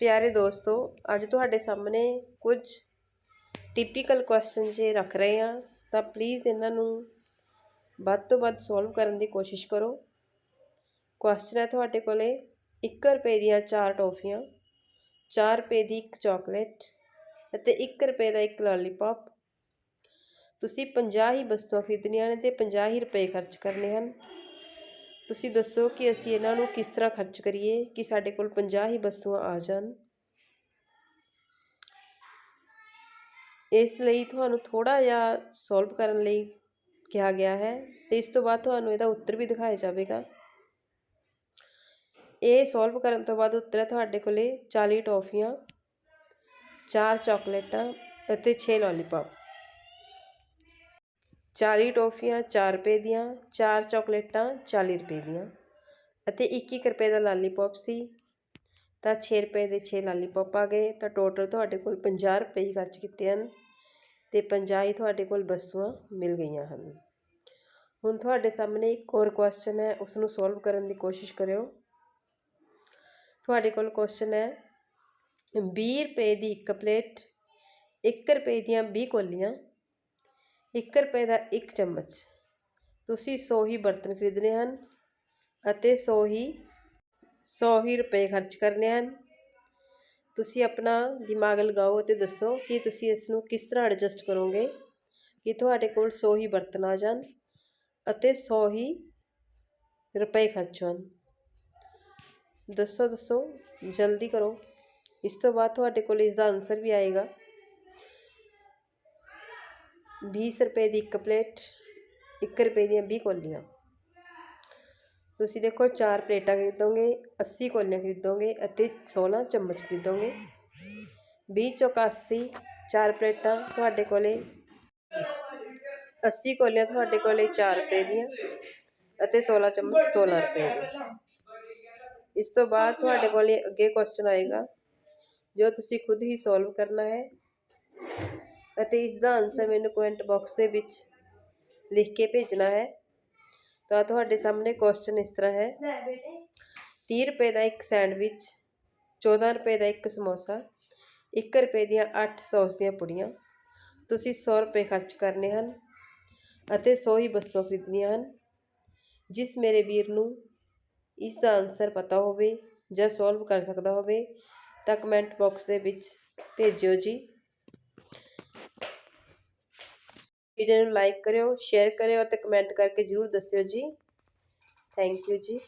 ਪਿਆਰੇ ਦੋਸਤੋ, ਅੱਜ ਤੁਹਾਡੇ ਸਾਹਮਣੇ ਕੁਝ ਟਿਪੀਕਲ ਕੁਐਸਚਨ ਜੇ ਰੱਖ ਰਹੇ ਹਾਂ, ਤਾਂ ਪਲੀਜ਼ ਇਹਨਾਂ ਨੂੰ ਵੱਧ ਤੋਂ ਵੱਧ ਸੋਲਵ ਕਰਨ ਦੀ ਕੋਸ਼ਿਸ਼ ਕਰੋ। ਕੁਐਸਚਨ ਹੈ ਤੁਹਾਡੇ ਕੋਲੇ 1 ਰੁਪਏ ਦੀਆਂ ਚਾਰ ਟੌਫੀਆਂ 4 ਰੁਪਏ ਦੀ ਇੱਕ ਚਾਕਲੇਟ ਅਤੇ 1 ਰੁਪਏ ਦਾ ਇੱਕ ਲਾਲੀਪੌਪ ਤੁਸੀਂ 50 ਹੀ ਵਸਤੂਆਂ ਖਰੀਦਣੀਆਂ ਨੇ ਤੇ 50 ਹੀ ਰੁਪਏ ਖਰਚ ਕਰਨੇ ਹਨ। ਤੁਸੀਂ ਦੱਸੋ ਕਿ ਅਸੀਂ ਇਹਨਾਂ ਨੂੰ ਕਿਸ ਤਰ੍ਹਾਂ ਖਰਚ ਕਰੀਏ ਕਿ ਸਾਡੇ ਕੋਲ 50 ਹੀ ਵਸਤੂਆਂ ਆ ਜਾਣ? ਇਸ ਲਈ ਤੁਹਾਨੂੰ ਥੋੜਾ ਜਿਹਾ ਸੋਲਵ ਕਰਨ ਲਈ ਕਿਹਾ ਗਿਆ ਹੈ ਤੇ ਇਸ ਤੋਂ ਬਾਅਦ ਤੁਹਾਨੂੰ ਇਹਦਾ ਉੱਤਰ ਵੀ ਦਿਖਾਇਆ ਜਾਵੇਗਾ। ਇਹ ਸੋਲਵ ਕਰਨ ਤੋਂ ਬਾਅਦ ਉੱਤਰ ਹੈ ਤੁਹਾਡੇ ਕੋਲੇ 40 ਟੌਫੀਆਂ 4 ਚਾਕਲੇਟਾਂ ਅਤੇ 6 ਲੋਲੀਪੌਪ 40 ਟੋਫੀਆਂ 4 ਰੁਪਏ ਦੀਆਂ 4 ਚਾਕਲੇਟਾਂ 40 ਰੁਪਏ ਦੀਆਂ। ਅਤੇ 1-1 ਰੁਪਏ ਦਾ ਲਾਲੀਪੌਪ ਸੀ। ਤਾਂ 6 ਰੁਪਏ ਦੇ 6 ਲਾਲੀਪੌਪ ਆ ਗਏ। ਤਾਂ ਟੋਟਲ ਤੁਹਾਡੇ ਕੋਲ 50 ਰੁਪਏ ਹੀ ਖਰਚ ਕੀਤੇ ਹਨ। ਤੇ 50 ਹੀ ਤੁਹਾਡੇ ਕੋਲ ਵਸਤੂਆਂ ਮਿਲ ਗਈਆਂ ਹਨ। ਹੁਣ ਤੁਹਾਡੇ ਸਾਹਮਣੇ ਇੱਕ ਹੋਰ ਕੁਐਸਚਨ ਹੈ। ਉਸ ਨੂੰ ਸੋਲਵ ਕਰਨ ਦੀ ਕੋਸ਼ਿਸ਼ ਕਰਿਓ। ਤੁਹਾਡੇ ਕੋਲ ਕੁਐਸਚਨ ਹੈ 20 ਰੁਪਏ ਦੀ ਇੱਕ ਪਲੇਟ 1 ਰੁਪਏ ਦੀਆਂ 20 ਕੋਲੀਆਂ 1 ਰੁਪਏ ਦਾ ਇੱਕ ਚਮਚ। ਤੁਸੀਂ 100 ਹੀ ਬਰਤਨ ਖਰੀਦਣੇ ਹਨ ਅਤੇ 100 ਹੀ 100 ਹੀ ਰੁਪਏ ਖਰਚ ਕਰਨੇ ਹਨ। ਤੁਸੀਂ ਆਪਣਾ ਦਿਮਾਗ ਲਗਾਓ ਅਤੇ ਦੱਸੋ ਕਿ ਤੁਸੀਂ ਇਸ ਨੂੰ ਕਿਸ ਤਰ੍ਹਾਂ ਐਡਜਸਟ ਕਰੋਗੇ ਕਿ ਤੁਹਾਡੇ ਕੋਲ 100 ਹੀ ਬਰਤਨ ਆ ਜਾਣ ਅਤੇ 100 ਹੀ ਰੁਪਏ ਖਰਚ ਹੋਣ। ਦੱਸੋ ਦੱਸੋ, ਜਲਦੀ ਕਰੋ। ਇਸ ਤੋਂ ਬਾਅਦ ਤੁਹਾਡੇ ਕੋਲ ਇਸ ਦਾ ਆਨਸਰ ਵੀ ਆਏਗਾ। 20 ਰੁਪਏ ਦੀ ਇੱਕ ਪਲੇਟ 1 ਰੁਪਏ ਦੀਆਂ 20 ਕੋਲੀਆਂ। ਤੁਸੀਂ ਦੇਖੋ 4 ਪਲੇਟਾਂ ਖਰੀਦੋਗੇ 80 ਕੋਲੀਆਂ ਖਰੀਦੋਗੇ ਅਤੇ 16 ਚਮਚ ਖਰੀਦੋਗੇ। 20 ਚੌਕਾਸੀ 80 4 ਪਲੇਟਾਂ ਤੁਹਾਡੇ ਕੋਲੇ। 80 ਕੋਲੀਆਂ ਤੁਹਾਡੇ ਕੋਲੇ 4 ਰੁਪਏ ਦੀਆਂ ਅਤੇ 16 ਚਮਚ 16 ਰੁਪਏ ਦੇ ਇਸ ਤੋਂ ਬਾਅਦ ਤੁਹਾਡੇ ਕੋਲੇ ਅੱਗੇ ਕੁਐਸਚਨ ਆਏਗਾ, ਜੋ ਤੁਸੀਂ ਖੁਦ ਹੀ ਸੋਲਵ ਕਰਨਾ ਹੈ। ਅਤੇ ਇਸ ਦਾ ਆਨਸਰ ਮੈਨੂੰ ਕਮੈਂਟ ਬਾਕਸ ਦੇ ਵਿੱਚ ਲਿਖ ਕੇ ਭੇਜਣਾ ਹੈ। ਤਾਂ ਤੁਹਾਡੇ ਸਾਹਮਣੇ ਕੁਐਸਚਨ ਇਸ ਤਰ੍ਹਾਂ ਹੈ। 30 ਰੁਪਏ ਦਾ ਇੱਕ ਸੈਂਡਵਿਚ 14 ਰੁਪਏ ਦਾ ਇੱਕ ਸਮੋਸਾ 1 ਰੁਪਏ ਦੀਆਂ 8 ਸੌਸ ਦੀਆਂ ਪੁੜੀਆਂ ਤੁਸੀਂ 100 ਰੁਪਏ ਖਰਚ ਕਰਨੇ ਹਨ ਅਤੇ 100 ਹੀ ਵਸਤੂਆਂ ਖਰੀਦਣੀਆਂ ਹਨ। ਜਿਸ ਮੇਰੇ ਵੀਰ ਨੂੰ ਇਸ ਦਾ ਆਨਸਰ ਪਤਾ ਹੋਵੇ ਜਾਂ ਸੋਲਵ ਕਰ ਸਕਦਾ ਹੋਵੇ ਤਾਂ ਕਮੈਂਟ ਬਾਕਸ ਦੇ ਵਿੱਚ ਭੇਜਿਓ ਜੀ। ਵੀਡੀਓ ਨੂੰ ਲਾਈਕ ਕਰਿਓ ਸ਼ੇਅਰ ਕਰਿਓ ਅਤੇ ਕਮੈਂਟ ਕਰਕੇ ਜ਼ਰੂਰ ਦੱਸਿਓ ਜੀ। ਥੈਂਕ ਯੂ ਜੀ।